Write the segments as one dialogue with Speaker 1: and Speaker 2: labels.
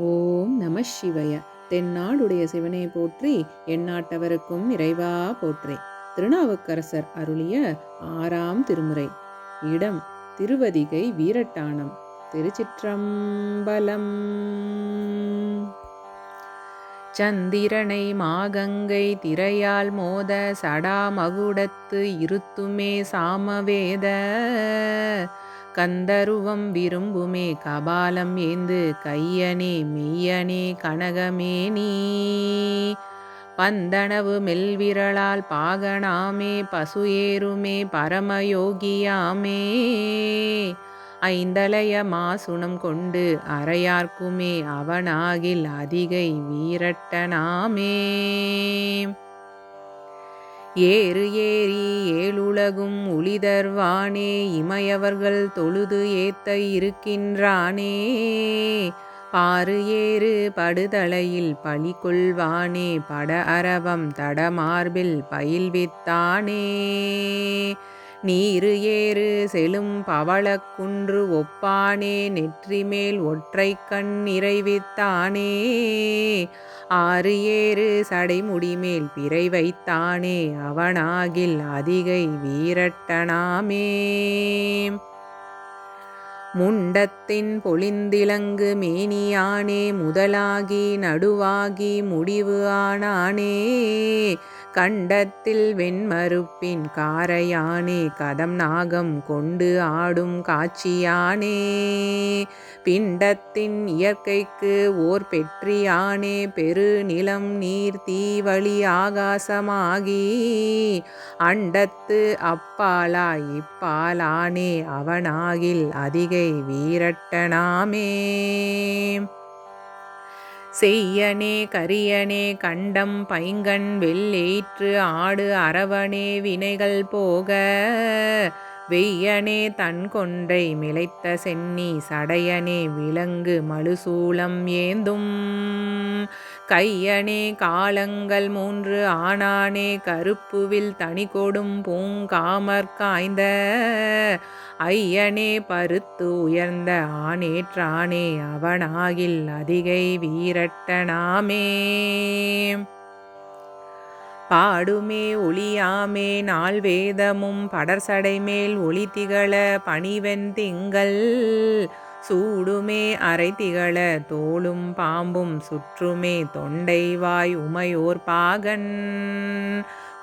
Speaker 1: ஓம் நம சிவய. தென்னாடுடைய சிவனை போற்றி எந்நாட்டவருக்கும் இறைவா போற்றி. திருநாவுக்கரசர் அருளிய ஆறாம் திருமுறை. இடம் திருவதிகை வீரட்டானம் திருச்சிற்றம்பலம். சந்திரனை மாகங்கை திரையால் மோத சடாமகுடத்து இருத்துமே சாமவேத. கந்தருவம் விரும்புமே கபாலம் ஏந்து கையனே மெய்யனே கனகமேனி பந்தனவு மெல்விரலால் பாகனாமே பசு ஏறுமே பரமயோகியாமே. ஐந்தலைய மாசுணம் கொண்டு அறையார்க்குமே அவனாகில் அதிகை வீரட்டனாமே ஏறு ஏறி ஏழுலகும் உளிதர்வானே இமையவர்கள் தொழுது ஏத்த இருக்கின்றானே. பாறு ஏறு படுதலையில் பழி கொள்வானே பட அரவம் தடமார்பில் பயில்வித்தானே. நீரு ஏறு செலும் பவளக்குன்று ஒப்பானே நெற்றிமேல் ஒற்றை கண் நிறைவித்தானே ஆறு ஏறு சடைமுடிமேல் பிறை வைத்தானே அவனாகில் அதிகை வீரட்டனாமே முண்டத்தின் பொழிந்திலங்கு மேனியானே முதலாகி நடுவாகி முடிவு ஆனானே. கண்டத்தில் வெண்மறுப்பின் காரையானே கதம் நாகம் கொண்டு ஆடும் காட்சியானே. பிண்டத்தின் இயற்கைக்கு ஓர் பெற்றியானே பெருநிலம் நீர் தீவழி ஆகாசமாகி அண்டத்து அப்பாலா இப்பாலானே அவனாகில் அதிகை வீரட்டனாமே செய்யனே கரியனே கண்டம் பைங்கண் வெள்ளேற்று ஆடு அரவனே வினைகள் போக வெய்யனே தன் கொன்றை மிளைத்த சென்னி சடையனே விலங்கு மழுசூலம் ஏந்தும். கையனே காலங்கள் மூன்று ஆனானே கருப்புவில் தனி கொடும் பூங்காமற்காய்ந்த ஐயனே பருத்து உயர்ந்த ஆனேற்றானே அவனாகில் அதிகை வீரட்டனாமே பாடுமே ஒளியாமே நாள் வேதமும் படர்சடை மேல் ஒளி திகழ பணிவெண் திங்கள். சூடுமே அரை திகழ தோளும் பாம்பும் சுற்றுமே தொண்டை வாய் உமையோர் பாகன்.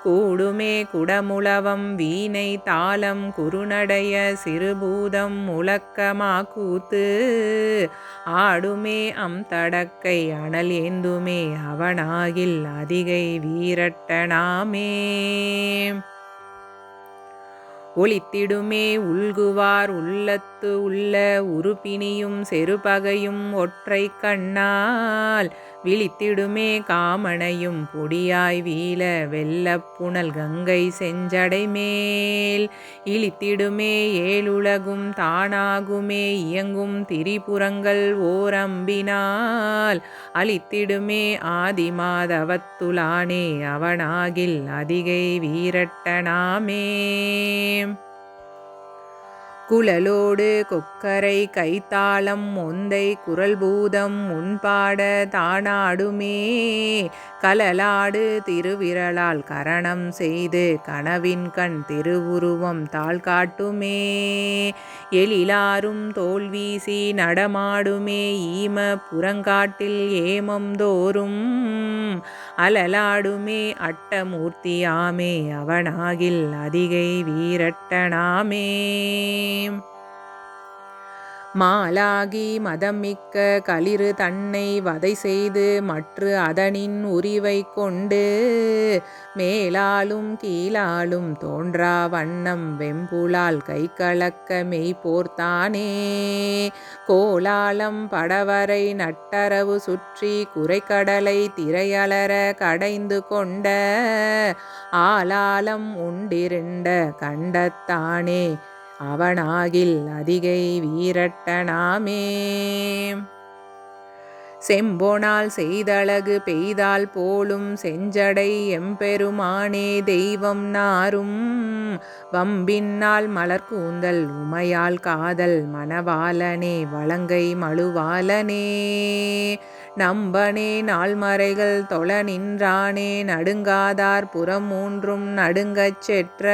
Speaker 1: கூடுமே குடமுழவம் வீணை தாளம் குறுநடைய சிறுபூதம் முழக்கமா கூத்து. ஆடுமே அம் தடக்கை அனல் ஏந்துமே அவனாகில் அதிகை வீரட்டனாமே ஒளித்திடுமே உள்குவார் உள்ளத்து உள்ள உறுப்பினியும் செருபகையும் ஒற்றை கண்ணால். விழித்திடுமே காமனையும் பொடியாய் வீல வெள்ளப்புணல் கங்கை செஞ்சடை மேல். இழித்திடுமே ஏழுலகும் தானாகுமே இயங்கும் திரிபுரங்கள் ஓரம்பினால். அழித்திடுமே ஆதிமாதவத்துலானே அவனாகில் அதிகை வீரட்டனாமே குழலோடு கொக்கரை கைத்தாளம் ஒந்தை குரல் பூதம் முன்பாட தானாடுமே. கலலாடு திருவிரலால் கரணம் செய்து கனவின் கண் திருவுருவம் தாழ் காட்டுமே எழிலாரும் தோல் வீசி நடமாடுமே. ஈம புறங்காட்டில் ஏமம் தோறும் அலலாடுமே. அட்டமூர்த்தியாமே அவனாகில் அதிகை வீரட்டனாமே மாலாகி மதமிக்க களிறு தன்னை வதை செய்து மற்று அதனின் உரிவை கொண்டு மேலாலும் கீழாலும் தோன்றா வண்ணம் வெம்புலால் கை கலக்க மெய்போர்த்தானே கோலாலம் படவரை நட்டரவு சுற்றி குறைக்கடலை திரையலர கடைந்து கொண்ட ஆலாலம் உண்டிருண்ட கண்டத்தானே. அவனாகில் அதிகை வீரட்டனாமே. செம்பொனால் செய்தழகு பெய்தால் போலும் செஞ்சடை எம்பெருமானே தெய்வம் நாரும். வம்பின்னால் மலர்கூந்தல் உமையால் காதல் மணவாளனே வளங்கை மழுவாளனே. நம்பனே நாள்மறைகள் தொழ நின்றானே நடுங்காதார் புறம் மூன்றும் நடுங்கச் செற்ற.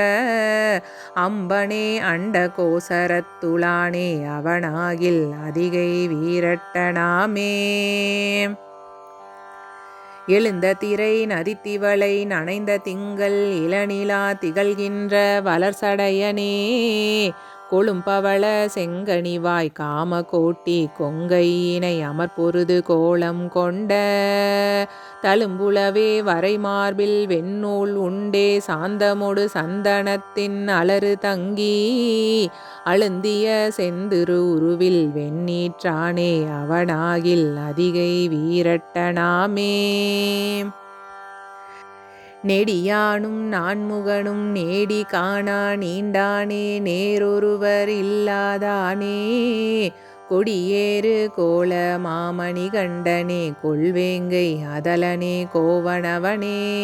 Speaker 1: அம்பனே அண்ட கோசரத்துளானே அவனாகில் அதிகை வீரட்டனாமே எழுந்த திரை நதித்திவளை நனைந்த திங்கள் இளநிலா திகழ்கின்ற வளர்சடையனே. கொழும்பவள செங்கனிவாய் காம கோட்டி கொங்கையினை அமர்பொருது கோலம் கொண்ட தழும்புலவே வரை மார்பில் வெண்ணூல் உண்டே சாந்தமொடு சந்தனத்தின் அலறு தங்கி அழுந்திய செந்திரு உருவில் வெண்ணீற்றானே அவனாகில் அதிகை வீரட்டனாமே நெடியானும் நான்முகனும் நேடி காணா நீண்டானே நேரொருவர் இல்லாதானே. கொடியேறு கோல மாமணி கண்டனே கொள்வேங்கை அதலனே கோவணவனே.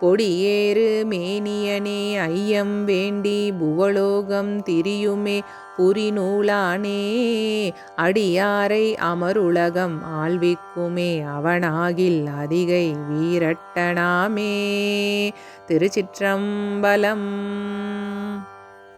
Speaker 1: பொடியேறு மேனியனே ஐயம் வேண்டி புவலோகம் திரியுமே. புரிநூலானே அடியாரை அமருலகம் ஆள்விக்குமே அவனாகில் அதிகை வீரட்டனாமே. திருச்சிற்றம்பலம்